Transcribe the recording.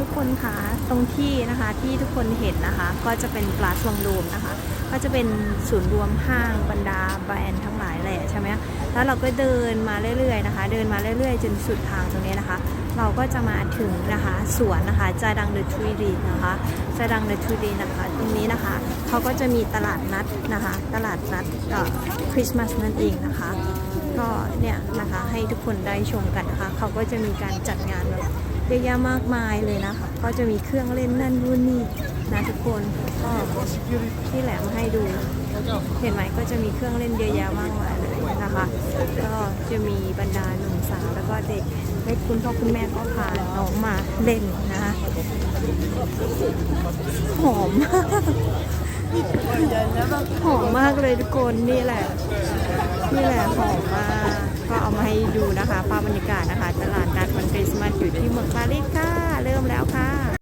ทุกคนคะตรงที่นะคะที่ทุกคนเห็นนะคะ ก็จะเป็นกลาสวังโดมนะคะ ก็จะเป็นศูนย์รวมห้างบรรดาแบรนด์ทั้งหลายแหละใช่ไหมแล้วเราก็เดินมาเรื่อยๆนะคะ เดินมาเรื่อยๆ จนสุดทางตรงนี้นะคะ เราก็จะมาถึงนะคะสวนนะคะจาดังเดอะทรีดีนะคะจาดังเดอะทรีดีนะคะ ตรงนี้นะคะเขาก็จะมีตลาดนัดนะคะ ตลาดนัดคริสต์มาสนั่นเองนะคะ ก็เนี่ยนะคะให้ทุกคนได้ชมกันนะคะเขาก็จะมีการจัดงานแบบ เยอะแยะมากมายเลยนะคะ ก็จะมีเครื่องเล่นนั่นนู่นนี่นะทุกคนก็ที่แหลมให้ดู เห็นไหมก็จะมีเครื่องเล่นเยอะแยะมากมายเลยนะคะ ก็จะมีบรรดาหนุ่มสาวแล้วก็เด็กเล็กคุณพ่อคุณแม่ก็พาน้องมาเล่นนะคะหอมมากหอมมากเลยทุกคนนี่แหละ นี่แหละหอมมาก ก็เอามาให้ดูนะคะภาพบรรยากาศนะคะตลาด มึกปารีสค่ะ เริ่มแล้วค่ะ